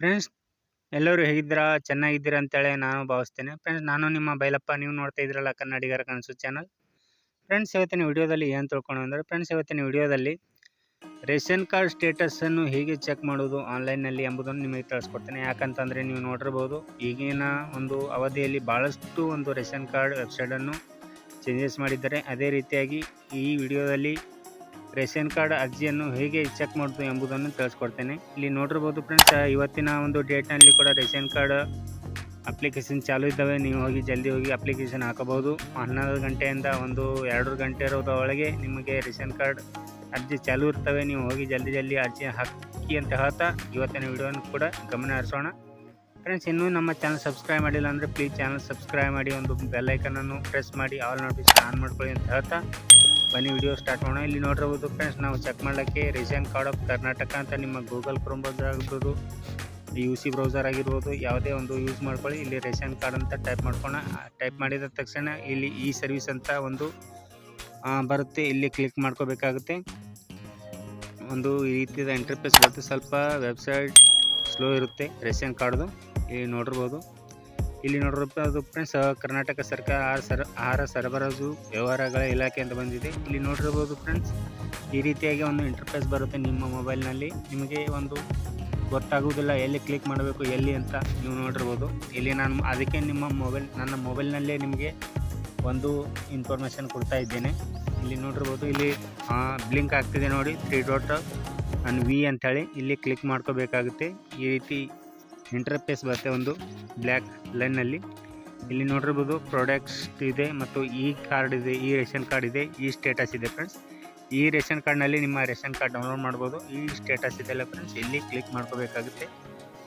Friends ಎಲ್ಲರೂ ಹೇಗಿದ್ದೀರಾ? ಚೆನ್ನಾಗಿದ್ದೀರಾ ಅಂತೇಳಿ ನಾನು ಭಾವಿಸ್ತೇನೆ. ಫ್ರೆಂಡ್ಸ್ ನಾನು ನಿಮ್ಮ ಬೈಲಪ್ಪ. ನೀವು ನೋಡ್ತಾ ಇದ್ದೀರಲ್ಲ ಕನ್ನಡಿಗರ ಕನಸು ಚಾನಲ್ ಫ್ರೆಂಡ್ಸ್ ಇವತ್ತಿನ ವಿಡಿಯೋದಲ್ಲಿ ಏನು ತಿಳ್ಕೊಂಡು ಅಂದರೆ ಫ್ರೆಂಡ್ಸ್ ಇವತ್ತಿನ ವಿಡಿಯೋದಲ್ಲಿ ರೇಷನ್ ಕಾರ್ಡ್ ಸ್ಟೇಟಸನ್ನು ಹೇಗೆ ಚೆಕ್ ಮಾಡೋದು ಆನ್ಲೈನ್ನಲ್ಲಿ ಎಂಬುದನ್ನು ನಿಮಗೆ ತಿಳಿಸ್ಕೊಡ್ತೇನೆ. ಯಾಕಂತಂದರೆ ನೀವು ನೋಡಿರ್ಬೋದು, ಈಗಿನ ಒಂದು ಅವಧಿಯಲ್ಲಿ ಭಾಳಷ್ಟು ಒಂದು ರೇಷನ್ ಕಾರ್ಡ್ ವೆಬ್ಸೈಟನ್ನು ಚೇಂಜಸ್ ಮಾಡಿದ್ದಾರೆ. ಅದೇ ರೀತಿಯಾಗಿ ಈ ವಿಡಿಯೋದಲ್ಲಿ ರೇಷನ್ ಕಾರ್ಡ್ ಅರ್ಜಿಯನ್ನು ಹೇಗೆ ಚೆಕ್ ಮಾಡೋದು ಎಂಬುದನ್ನು ತಿಳಿಸ್ಕೊಡ್ತೇನೆ. ಇಲ್ಲಿ ನೋಡಿರ್ಬೋದು ಫ್ರೆಂಡ್ಸ್ ಇವತ್ತಿನ ಒಂದು ಡೇಟ್ನಲ್ಲಿ ಕೂಡ ರೇಷನ್ ಕಾರ್ಡ್ ಅಪ್ಲಿಕೇಶನ್ ಚಾಲೂ ಇದ್ದಾವೆ. ನೀವು ಹೋಗಿ ಜಲ್ದಿ ಹೋಗಿ ಅಪ್ಲಿಕೇಶನ್ ಹಾಕಬಹುದು. ಹನ್ನೊಂದು ಗಂಟೆಯಿಂದ ಒಂದು ಎರಡು ಗಂಟೆ ಇರೋದ್ರೊಳಗೆ ನಿಮಗೆ ರೇಷನ್ ಕಾರ್ಡ್ ಅರ್ಜಿ ಚಾಲೂ ಇರ್ತವೆ. ನೀವು ಹೋಗಿ ಜಲ್ದಿ ಜಲ್ದಿ ಅರ್ಜಿ ಹಾಕಿ ಅಂತ ಹೇಳ್ತಾ ಇವತ್ತಿನ ವಿಡಿಯೋನ ಕೂಡ ಗಮನ ಹರಿಸೋಣ. ಫ್ರೆಂಡ್ಸ್ ಇನ್ನೂ ನಮ್ಮ ಚಾನಲ್ ಸಬ್ಸ್ಕ್ರೈಬ್ ಮಾಡಿಲ್ಲ ಅಂದರೆ ಪ್ಲೀಸ್ ಚಾನಲ್ ಸಬ್ಸ್ಕ್ರೈಬ್ ಮಾಡಿ. ಒಂದು ಬೆಲ್ಲೈಕನನ್ನು ಪ್ರೆಸ್ ಮಾಡಿ. ಆಲ್ ನೋಟಿಫಿಕೇಶನ್ ಆನ್ ಮಾಡ್ಕೊಳ್ಳಿ ಅಂತ ಹೇಳ್ತಾ ಬನ್ನಿ ವಿಡಿಯೋ ಸ್ಟಾರ್ಟ್ ಮಾಡೋಣ. ಇಲ್ಲಿ ನೋಡಿರ್ಬೋದು ಫ್ರೆಂಡ್ಸ್ ನಾವು ಚೆಕ್ ಮಾಡೋಕ್ಕೆ ರೇಷನ್ ಕಾರ್ಡ್ ಆಫ್ ಕರ್ನಾಟಕ ಅಂತ ನಿಮ್ಮ ಗೂಗಲ್ ಕ್ರೋಮ್ ಬ್ರೌಸರ್ ಆಗಿರ್ಬೋದು ಯು ಸಿ ಬ್ರೌಸರ್ ಆಗಿರ್ಬೋದು, ಯಾವುದೇ ಒಂದು ಯೂಸ್ ಮಾಡ್ಕೊಳ್ಳಿ. ಇಲ್ಲಿ ರೇಷನ್ ಕಾರ್ಡ್ ಅಂತ ಟೈಪ್ ಮಾಡ್ಕೊಳ ಟೈಪ್ ಮಾಡಿದ ತಕ್ಷಣ ಇಲ್ಲಿ ಈ ಸರ್ವಿಸ್ ಅಂತ ಒಂದು ಬರುತ್ತೆ. ಇಲ್ಲಿ ಕ್ಲಿಕ್ ಮಾಡ್ಕೋಬೇಕಾಗುತ್ತೆ. ಒಂದು ಈ ರೀತಿಯ ಇಂಟರ್ಫೇಸ್ ಬರುತ್ತೆ. ಸ್ವಲ್ಪ ವೆಬ್ಸೈಟ್ ಸ್ಲೋ ಇರುತ್ತೆ ರೇಷನ್ ಕಾರ್ಡ್ದು ಇಲ್ಲಿ ನೋಡಿರ್ಬೋದು ಇಲ್ಲಿ ನೋಡಿರ್ಬೋದು ಫ್ರೆಂಡ್ಸ್ ಕರ್ನಾಟಕ ಸರ್ಕಾರ ಆಹಾರ ಸರ, ಆಹಾರ ಸರಬರಾಜು ವ್ಯವಹಾರಗಳ ಇಲಾಖೆ ಅಂತ ಬಂದಿದೆ. ಇಲ್ಲಿ ನೋಡಿರ್ಬೋದು ಫ್ರೆಂಡ್ಸ್ ಈ ರೀತಿಯಾಗಿ ಒಂದು ಇಂಟರ್ಫೇಸ್ ಬರುತ್ತೆ ನಿಮ್ಮ ಮೊಬೈಲ್ನಲ್ಲಿ ನಿಮಗೆ ಒಂದು ಗೊತ್ತಾಗುವುದಿಲ್ಲ, ಎಲ್ಲಿ ಕ್ಲಿಕ್ ಮಾಡಬೇಕು, ಎಲ್ಲಿ ಅಂತ ನೀವು ನೋಡಿರ್ಬೋದು. ಇಲ್ಲಿ ನಾನು, ಅದಕ್ಕೆ ನಿಮ್ಮ ಮೊಬೈಲ್ ನನ್ನ ಮೊಬೈಲ್ನಲ್ಲೇ ನಿಮಗೆ ಒಂದು ಇನ್ಫಾರ್ಮೇಷನ್ ಕೊಡ್ತಾ ಇದ್ದೇನೆ. ಇಲ್ಲಿ ನೋಡಿರ್ಬೋದು, ಇಲ್ಲಿ ಬ್ಲಿಂಕ್ ಆಗ್ತಿದೆ ನೋಡಿ ತ್ರೀ ಡಾಟ್ ಅನ್ ವಿ ಅಂಥೇಳಿ ಇಲ್ಲಿ ಕ್ಲಿಕ್ ಮಾಡ್ಕೋಬೇಕಾಗುತ್ತೆ. ಈ ರೀತಿ ಇಂಟರ್ಫೇಸ್ ಬರುತ್ತೆ ಒಂದು ಬ್ಲ್ಯಾಕ್ ಲೈನಲ್ಲಿ ಇಲ್ಲಿ ನೋಡಿರ್ಬೋದು ಪ್ರಾಡಕ್ಟ್ಸ್ ಇದೆ ಮತ್ತು ಈ ಕಾರ್ಡ್ ಇದೆ, ಈ ರೇಷನ್ ಕಾರ್ಡ್ ಇದೆ, ಈ ಸ್ಟೇಟಸ್ ಇದೆ ಫ್ರೆಂಡ್ಸ್ ಈ ರೇಷನ್ ಕಾರ್ಡ್ನಲ್ಲಿ ನಿಮ್ಮ ರೇಷನ್ ಕಾರ್ಡ್ ಡೌನ್ಲೋಡ್ ಮಾಡ್ಬೋದು. ಈ ಸ್ಟೇಟಸ್ ಇದೆಲ್ಲ ಫ್ರೆಂಡ್ಸ್ ಇಲ್ಲಿ ಕ್ಲಿಕ್ ಮಾಡ್ಕೋಬೇಕಾಗುತ್ತೆ.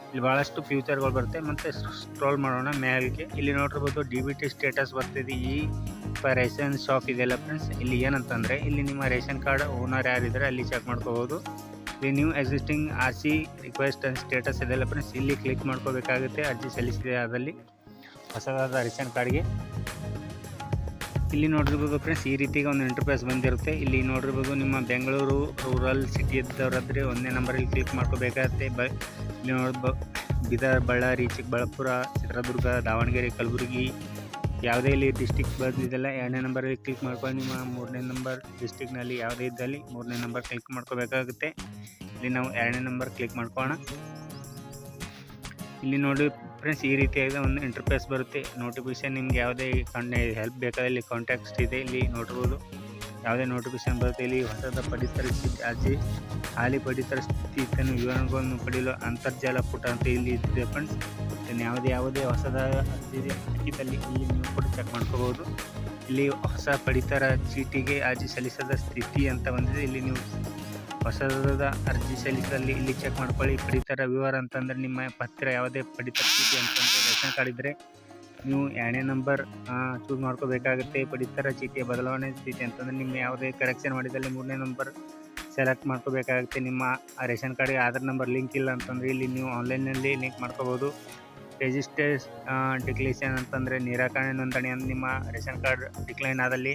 ಇಲ್ಲಿ ಭಾಳಷ್ಟು ಫ್ಯೂಚರ್ಗಳು ಬರುತ್ತೆ. ಮತ್ತು ಸ್ಕ್ರೋಲ್ ಮಾಡೋಣ ಮ್ಯಾಲ್ಗೆ ಇಲ್ಲಿ ನೋಡಿರ್ಬೋದು ಡಿ ಬಿ ಟಿ ಸ್ಟೇಟಸ್ ಬರ್ತಿದೆ. ಈ ರೇಷನ್ ಶಾಪ್ ಇದೆಲ್ಲ ಫ್ರೆಂಡ್ಸ್ ಇಲ್ಲಿ ಏನಂತಂದರೆ, ಇಲ್ಲಿ ನಿಮ್ಮ ರೇಷನ್ ಕಾರ್ಡ್ ಓನರ್ ಯಾರಿದ್ದಾರೆ ಅಲ್ಲಿ ಚೆಕ್ ಮಾಡ್ಕೋಬೋದು ಇಲ್ಲಿ new existing R C request status ಇದೆಲ್ಲ ಫ್ರೆಂಡ್ಸ್ ಇಲ್ಲಿ ಕ್ಲಿಕ್ ಮಾಡ್ಕೋಬೇಕಾಗುತ್ತೆ. ಅರ್ಜಿ ಸಲ್ಲಿಸಿದೆ ಅದಲ್ಲಿ ಹೊಸದಾದ ರೇಷನ್ ಕಾರ್ಡ್ಗೆ ಇಲ್ಲಿ ನೋಡಿರ್ಬೋದು ಫ್ರೆಂಡ್ಸ್ ಈ ರೀತಿಗೆ ಒಂದು ಇಂಟರ್ಫೇಸ್ ಬಂದಿರುತ್ತೆ. ಇಲ್ಲಿ ನೋಡಿರ್ಬೋದು ನಿಮ್ಮ ಬೆಂಗಳೂರು ರೂರಲ್ ಸಿಟಿ ಇದ್ದವರಾದರೆ ಒಂದೇ ನಂಬರಲ್ಲಿ ಕ್ಲಿಕ್ ಮಾಡ್ಕೋಬೇಕಾಗುತ್ತೆ. ಬ, ಇಲ್ಲಿ ನೋಡ್ಬ, ಬೀದರ್, ಬಳ್ಳಾರಿ, ಚಿಕ್ಕಬಳ್ಳಾಪುರ, ಚಿತ್ರದುರ್ಗ, ದಾವಣಗೆರೆ, ಕಲಬುರಗಿ ಯಾವುದೇ ಇಲ್ಲಿ ಡಿಸ್ಟಿಕ್ ಬಂದಿದ್ದೆಲ್ಲ ಎರಡನೇ ನಂಬರಲ್ಲಿ ಕ್ಲಿಕ್ ಮಾಡ್ಕೊಂಡು ನಿಮ್ಮ ಮೂರನೇ ನಂಬರ್ ಡಿಸ್ಟಿಕ್ನಲ್ಲಿ ಯಾವುದೇ ಇದ್ದಲ್ಲಿ ಮೂರನೇ ನಂಬರ್ ಕ್ಲಿಕ್ ಮಾಡ್ಕೋಬೇಕಾಗುತ್ತೆ. ಇಲ್ಲಿ ನಾವು ಎರಡನೇ ನಂಬರ್ ಕ್ಲಿಕ್ ಮಾಡ್ಕೋಣ ಇಲ್ಲಿ ನೋಡಿ ಫ್ರೆಂಡ್ಸ್ ಈ ರೀತಿಯಾದ ಒಂದು ಇಂಟರ್ಫೇಸ್ ಬರುತ್ತೆ. ನೋಟಿಫಿಕೇಶನ್ ನಿಮ್ಗೆ ಯಾವುದೇ ಕಣ್ಣೆ ಹೆಲ್ಪ್ ಬೇಕಾದ್ರೆ ಇಲ್ಲಿ ಕಾಂಟ್ಯಾಕ್ಟ್ಸ್ ಇದೆ, ಇಲ್ಲಿ ನೋಡ್ಬೋದು. ಯಾವುದೇ ನೋಟಿಫಿಕೇಶನ್ ಬರುತ್ತೆ, ಇಲ್ಲಿ ಹೊಸದ ಪಡಿತರ ಸ್ಥಿತಿ ಅರ್ಜಿ ಹಾಲಿ ಪಡಿತರ ಸ್ಥಿತಿಯನ್ನು ವಿವರಗಳನ್ನು ಪಡೆಯಲು ಅಂತರ್ಜಾಲ ಪುಟ ಅಂತ ಇಲ್ಲಿ ಇದೆ ಫ್ರೆಂಡ್ಸ್ ಇನ್ನು ಯಾವುದೇ ಯಾವುದೇ ಹೊಸದಾದ ಅಕ್ಕಿದಲ್ಲಿ ಇಲ್ಲಿ ನೀವು ಕೂಡ ಚೆಕ್ ಮಾಡ್ಕೋಬೋದು ಇಲ್ಲಿ ಹೊಸ ಪಡಿತರ ಚೀಟಿಗೆ ಅರ್ಜಿ ಸಲ್ಲಿಸದ ಸ್ಥಿತಿ ಅಂತ ಬಂದಿದೆ. ಇಲ್ಲಿ ನೀವು ಹೊಸದಾದ ಅರ್ಜಿ ಸಲ್ಲಿಸಲ್ಲಿ ಇಲ್ಲಿ ಚೆಕ್ ಮಾಡ್ಕೊಳ್ಳಿ. ಪಡಿತರ ವಿವರ ಅಂತಂದರೆ ನಿಮ್ಮ ಪತ್ರ ಯಾವುದೇ ಪಡಿತರ ಚೀಟಿ ಅಂತಂದರೆ ರೇಷನ್ ಕಾರ್ಡ್ ಇದ್ದರೆ ನೀವು ಎರಡನೇ ನಂಬರ್ ಚೂಸ್ ಮಾಡ್ಕೋಬೇಕಾಗುತ್ತೆ. ಪಡಿತರ ಚೀಟಿಯ ಬದಲಾವಣೆ ಸ್ಥಿತಿ ಅಂತಂದರೆ ನಿಮ್ಮ ಯಾವುದೇ ಕರೆಕ್ಷನ್ ಮಾಡಿದಲ್ಲಿ ಮೂರನೇ ನಂಬರ್ ಸೆಲೆಕ್ಟ್ ಮಾಡ್ಕೋಬೇಕಾಗುತ್ತೆ. ನಿಮ್ಮ ರೇಷನ್ ಕಾರ್ಡಿಗೆ ಆಧಾರ್ ನಂಬರ್ ಲಿಂಕ್ ಇಲ್ಲ ಅಂತಂದರೆ ಇಲ್ಲಿ ನೀವು ಆನ್ಲೈನಲ್ಲಿ ಲಿಂಕ್ ಮಾಡ್ಕೋಬೋದು ರಿಜಿಸ್ಟರ್ಸ್ ಡಿಕ್ಲೇಷನ್ ಅಂತಂದರೆ ನಿರಾಕರಣೆ ನೋಂದಣಿ ಅಂತ ನಿಮ್ಮ ರೇಷನ್ ಕಾರ್ಡ್ ಡಿಕ್ಲೈನ್ ಆದಲ್ಲಿ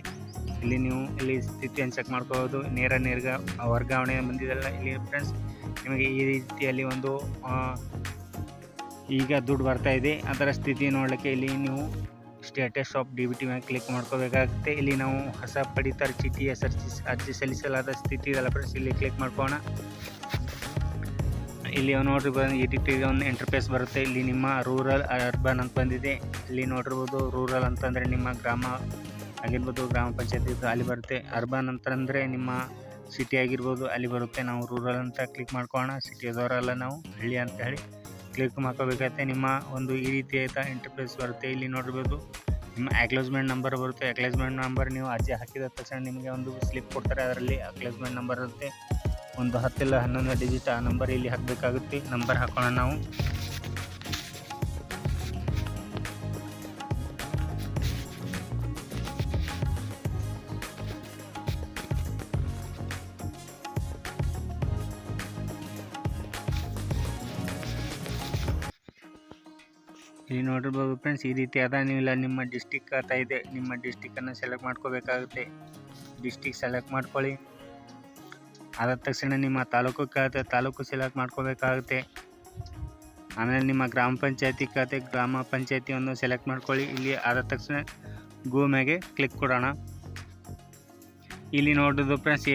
ಇಲ್ಲಿ ನೀವು ಇಲ್ಲಿ ಸ್ಥಿತಿಯನ್ನು ಚೆಕ್ ಮಾಡ್ಕೋಬೋದು ನೇರ ನೇರ್ಗ, ವರ್ಗಾವಣೆ ಬಂದಿದೆಲ್ಲ ಇಲ್ಲಿ ಫ್ರೆಂಡ್ಸ್ ನಿಮಗೆ ಈ ರೀತಿಯಲ್ಲಿ ಒಂದು ಈಗ ದುಡ್ಡು ಬರ್ತಾ ಇದೆ. ಅದರ ಸ್ಥಿತಿ ನೋಡಲಿಕ್ಕೆ ಇಲ್ಲಿ ನೀವು status of D B T ಮೇಲೆ ಕ್ಲಿಕ್ ಮಾಡ್ಕೋಬೇಕಾಗುತ್ತೆ. ಇಲ್ಲಿ ನಾವು ಹೊಸ ಪಡಿತರ ಚೀಟಿ ಸರ್ಚಿ ಅರ್ಜಿ ಸಲ್ಲಿಸಲಾದ ಸ್ಥಿತಿ ಇದೆಲ್ಲ ಫ್ರೆಂಡ್ಸ್ ಇಲ್ಲಿ ಕ್ಲಿಕ್ ಮಾಡ್ಕೋಣ ಇಲ್ಲಿ ನೋಡ್ರಿ ಬಂದು ರೀತಿ ಒಂದು ಇಂಟರ್ಫೇಸ್ ಬರುತ್ತೆ. ಇಲ್ಲಿ ನಿಮ್ಮ ರೂರಲ್ ಅರ್ಬನ್ ಅಂತ ಬಂದಿದೆ. ಇಲ್ಲಿ ನೋಡಿರ್ಬೋದು ರೂರಲ್ ಅಂತಂದರೆ ನಿಮ್ಮ ಗ್ರಾಮ ಆಗಿರ್ಬೋದು, ಗ್ರಾಮ ಪಂಚಾಯತ್ ಅಲ್ಲಿ ಬರುತ್ತೆ. ಅರ್ಬನ್ ಅಂತಂದರೆ ನಿಮ್ಮ ಸಿಟಿ ಆಗಿರ್ಬೋದು, ಅಲ್ಲಿ ಬರುತ್ತೆ. ನಾವು ರೂರಲ್ ಅಂತ ಕ್ಲಿಕ್ ಮಾಡ್ಕೊಳ್ಳೋಣ. ಸಿಟಿಯದವರಲ್ಲ ನಾವು, ಹಳ್ಳಿ ಅಂತ ಹೇಳಿ ಕ್ಲಿಕ್ ಮಾಡ್ಕೋಬೇಕಾಗತ್ತೆ ನಿಮ್ಮ ಒಂದು ಈ ರೀತಿಯಾದ ಇಂಟರ್ಫೇಸ್ ಬರುತ್ತೆ. ಇಲ್ಲಿ ನೋಡಿರ್ಬೋದು ನಿಮ್ಮ ಅಕ್ಲೋಸ್ಮೆಂಟ್ ನಂಬರ್ ಬರುತ್ತೆ. ಅಕ್ಲೋಸ್ಮೆಂಟ್ ನಂಬರ್ ನೀವು ಅರ್ಜಿ ಹಾಕಿದ ತಕ್ಷಣ ನಿಮಗೆ ಒಂದು ಸ್ಲಿಪ್ ಕೊಡ್ತಾರೆ. ಅದರಲ್ಲಿ ಅಕ್ಲೋಸ್ಮೆಂಟ್ ನಂಬರ್ ಇರುತ್ತೆ. ಒಂದು ಹತ್ತಿಲ್ಲ, ಹನ್ನೊಂದು ಡಿಜಿಟ್ ಆ ನಂಬರ್ ಇಲ್ಲಿ ಹಾಕಬೇಕಾಗುತ್ತೆ. ನಂಬರ್ ಹಾಕೋಣ ನಾವು. ಇಲ್ಲಿ ನೋಡಿರ್ಬೋದು ಫ್ರೆಂಡ್ಸ್ ಈ ರೀತಿ ಅದ. ನೀವು ಇಲ್ಲ, ನಿಮ್ಮ ಡಿಸ್ಟಿಕ್ ಆತ ಇದೆ. ನಿಮ್ಮ ಡಿಸ್ಟಿಕ್ಕನ್ನು ಸೆಲೆಕ್ಟ್ ಮಾಡ್ಕೋಬೇಕಾಗುತ್ತೆ. ಡಿಸ್ಟಿಕ್ ಸೆಲೆಕ್ಟ್ ಮಾಡ್ಕೊಳ್ಳಿ. ಅದಾದ ತಕ್ಷಣ ನಿಮ್ಮ ತಾಲೂಕು ಖಾತೆ, ತಾಲೂಕು ಸೆಲೆಕ್ಟ್ ಮಾಡ್ಕೋಬೇಕಾಗುತ್ತೆ. ಆಮೇಲೆ ನಿಮ್ಮ ಗ್ರಾಮ ಪಂಚಾಯತಿ ಖಾತೆ, ಗ್ರಾಮ ಪಂಚಾಯತಿಯನ್ನು ಸೆಲೆಕ್ಟ್ ಮಾಡ್ಕೊಳ್ಳಿ. ಇಲ್ಲಿ ಆದ ತಕ್ಷಣ ಗೋ ಮ್ಯಾಗೆ ಕ್ಲಿಕ್ ಕೊಡೋಣ. ಇಲ್ಲಿ ನೋಡೋದು friends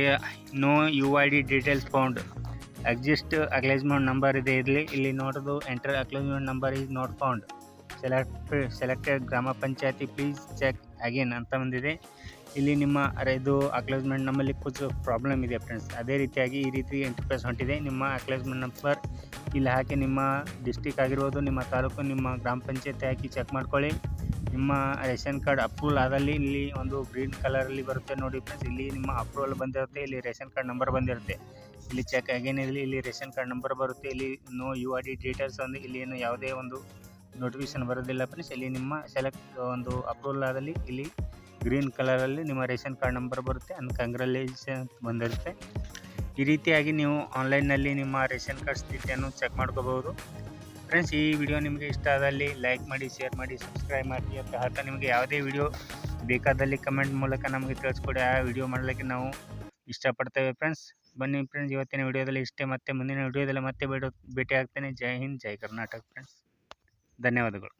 no U I D details found exist acknowledgement number ಇದೆ ಇರಲಿ ಇಲ್ಲಿ ನೋಡೋದು enter acknowledgement number is not found select selected grama panchayati please check again ಅಂತ ಬಂದಿದೆ. ಇಲ್ಲಿ ನಿಮ್ಮ ಇದು ಅಕ್ಲೇಸ್ಮೆಂಟ್ ನಮ್ಮಲ್ಲಿ ಕುಚ್ಚು ಪ್ರಾಬ್ಲಮ್ ಇದೆ ಫ್ರೆಂಡ್ಸ್ ಅದೇ ರೀತಿಯಾಗಿ ಈ ರೀತಿ ಎಂಟರ್ಪ್ರೈಸ್ ಹೊಂಟಿದೆ ನಿಮ್ಮ ಅಕ್ಲೇಸ್ಮೆಂಟ್ ನಂಬರ್ ಇಲ್ಲಿ ಹಾಕಿ ನಿಮ್ಮ ಡಿಸ್ಟಿಕ್ ಆಗಿರ್ಬೋದು, ನಿಮ್ಮ ತಾಲೂಕು, ನಿಮ್ಮ ಗ್ರಾಮ ಪಂಚಾಯತಿ ಹಾಕಿ ಚೆಕ್ ಮಾಡ್ಕೊಳ್ಳಿ. ನಿಮ್ಮ ರೇಷನ್ ಕಾರ್ಡ್ ಅಪ್ರೂವಲ್ ಆದಲ್ಲಿ ಇಲ್ಲಿ ಒಂದು ಗ್ರೀನ್ ಕಲರಲ್ಲಿ ಬರುತ್ತೆ ನೋಡಿ ಫ್ರೆಂಡ್ಸ್ ಇಲ್ಲಿ ನಿಮ್ಮ ಅಪ್ರೂವಲ್ ಬಂದಿರುತ್ತೆ, ಇಲ್ಲಿ ರೇಷನ್ ಕಾರ್ಡ್ ನಂಬರ್ ಬಂದಿರುತ್ತೆ. ಇಲ್ಲಿ ಚೆಕ್ ಆಗೇನಿರಲಿ ಇಲ್ಲಿ ಇಲ್ಲಿ ರೇಷನ್ ಕಾರ್ಡ್ ನಂಬರ್ ಬರುತ್ತೆ, ಇಲ್ಲಿ no U R D details ಒಂದು ಇಲ್ಲಿ ಏನು ಯಾವುದೇ ಒಂದು ನೋಟಿಫಿಕೇಶನ್ ಬರೋದಿಲ್ಲ ಫ್ರೆಂಡ್ಸ್ ಇಲ್ಲಿ ನಿಮ್ಮ ಸೆಲೆಕ್ಟ್ ಒಂದು ಅಪ್ರೂವಲ್ ಆದಲ್ಲಿ ಇಲ್ಲಿ ಗ್ರೀನ್ ಕಲರಲ್ಲಿ ನಿಮ್ಮ ರೇಷನ್ ಕಾರ್ಡ್ ನಂಬರ್ ಬರುತ್ತೆ ಅಂಡ್ ಅಂತ ಬಂದಿರುತ್ತೆ. ಈ ರೀತಿಯಾಗಿ ನೀವು ಆನ್ಲೈನ್ನಲ್ಲಿ ನಿಮ್ಮ ರೇಷನ್ ಕಾರ್ಡ್ ಸ್ಥಿತಿಯನ್ನು ಚೆಕ್ ಮಾಡ್ಕೋಬಹುದು. ಫ್ರೆಂಡ್ಸ್ ಈ ವಿಡಿಯೋ ನಿಮಗೆ ಇಷ್ಟ ಆದಲ್ಲಿ ಲೈಕ್ ಮಾಡಿ ಶೇರ್ ಮಾಡಿ ಸಬ್ಸ್ಕ್ರೈಬ್ ಮಾಡಿ ಅಂತ ನಿಮಗೆ ಯಾವುದೇ ವಿಡಿಯೋ ಬೇಕಾದಲ್ಲಿ ಕಮೆಂಟ್ ಮೂಲಕ ನಮಗೆ ತಿಳಿಸ್ಕೊಡಿ. ಆ ವಿಡಿಯೋ ಮಾಡಲಿಕ್ಕೆ ನಾವು ಇಷ್ಟಪಡ್ತೇವೆ ಫ್ರೆಂಡ್ಸ್ ಬನ್ನಿ ಫ್ರೆಂಡ್ಸ್ ಇವತ್ತಿನ ವಿಡಿಯೋದಲ್ಲಿ ಇಷ್ಟೇ, ಮತ್ತೆ ಮುಂದಿನ ವಿಡಿಯೋದಲ್ಲಿ ಮತ್ತೆ ಭೇಟಿ ಭೇಟಿ ಆಗ್ತೇನೆ ಜೈ ಹಿಂದ್, ಜೈ ಕರ್ನಾಟಕ ಫ್ರೆಂಡ್ಸ್ ಧನ್ಯವಾದಗಳು.